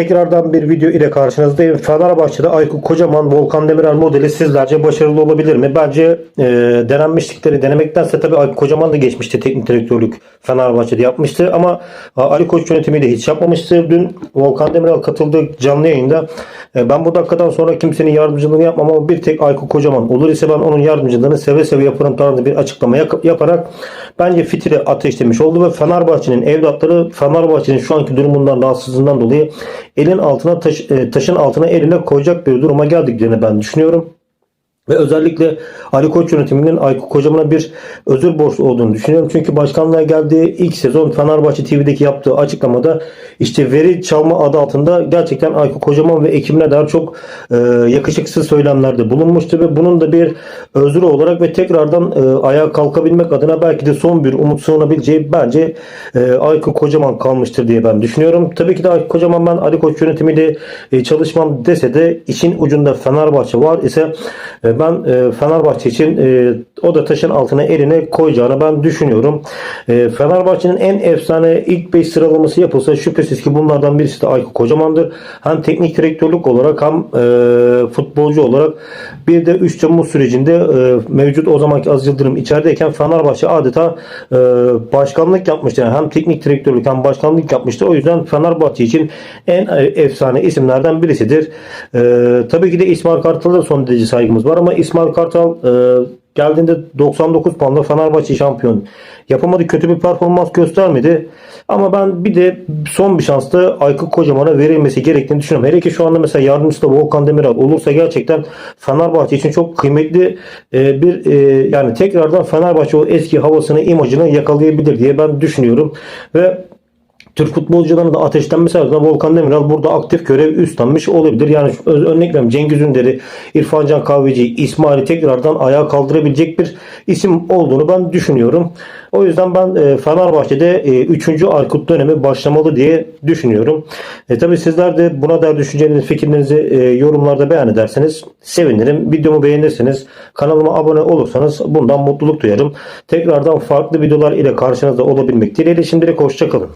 Tekrardan bir video ile karşınızdayım. Fenerbahçe'de Aykut Kocaman Volkan Demirel modeli sizlerce başarılı olabilir mi? Bence e, denenmişlikleri denemektense tabii Aykut Kocaman da geçmişti teknik direktörlük Fenerbahçe'de yapmıştı ama e, Ali Koç yönetimi de hiç yapmamıştı. Dün Volkan Demirel katıldığı canlı yayında e, ben bu dakikadan sonra kimsenin yardımcılığını yapmam ama bir tek Aykut Kocaman olur ise ben onun yardımcılığını seve seve yaparım tarzında bir açıklama yak- yaparak bence fitili ateşlemiş oldu ve Fenerbahçe'nin evlatları Fenerbahçe'nin şu anki durumundan rahatsızlığından dolayı elin altına taş, e, taşın altına eline koyacak bir duruma geldiklerini ben düşünüyorum. Ve özellikle Ali Koç yönetiminin Aykut Kocaman'a bir özür borçlu olduğunu düşünüyorum. Çünkü başkanlığa geldiği ilk sezon Fenerbahçe TV'deki yaptığı açıklamada işte veri çalma adı altında gerçekten Aykut Kocaman ve ekibine dair çok e, yakışıksız söylemlerde bulunmuştu ve bunun da bir özrü olarak ve tekrardan e, ayağa kalkabilmek adına belki de son bir umut sığınabileceği bence e, Aykut Kocaman kalmıştır diye ben düşünüyorum. Tabii ki de Aykut Kocaman ben Ali Koç yönetimiyle e, çalışmam dese de işin ucunda Fenerbahçe var ise e, ben e, Fenerbahçe için e, o da taşın altına eline koyacağını ben düşünüyorum. E, Fenerbahçe'nin en efsane ilk 5 sıralaması yapılsa şüphesiz ki bunlardan birisi de Aykut Kocaman'dır. Hem teknik direktörlük olarak hem e, futbolcu olarak bir de 3 Temmuz sürecinde e, mevcut o zamanki Aziz Yıldırım içerideyken Fenerbahçe adeta e, başkanlık yapmıştı. Yani hem teknik direktörlük hem başkanlık yapmıştı. O yüzden Fenerbahçe için en e, efsane isimlerden birisidir. E, tabii ki de İsmail Kartal'a son derece saygımız var ama İsmail Kartal e, geldiğinde 99 puanla Fenerbahçe şampiyon yapamadı. Kötü bir performans göstermedi. Ama ben bir de son bir şans da Aykut Kocaman'a verilmesi gerektiğini düşünüyorum. Hele ki şu anda mesela yardımcısı da Volkan Demirel olursa gerçekten Fenerbahçe için çok kıymetli e, bir e, yani tekrardan Fenerbahçe o eski havasını, imajını yakalayabilir diye ben düşünüyorum. Ve Türk futbolcularına da ateşlenmesi adına Volkan Demirel burada aktif görev üstlenmiş olabilir. Yani örnek veriyorum Cengiz Ünder'i, İrfancan Kahveci, İsmail'i tekrardan ayağa kaldırabilecek bir isim olduğunu ben düşünüyorum. O yüzden ben e, Fenerbahçe'de 3. Aykut dönemi başlamalı diye düşünüyorum. E, tabii sizler de buna dair düşüncelerinizi, fikirlerinizi e, yorumlarda beyan ederseniz sevinirim. Videomu beğenirseniz, kanalıma abone olursanız bundan mutluluk duyarım. Tekrardan farklı videolar ile karşınızda olabilmek dileğiyle şimdilik hoşçakalın.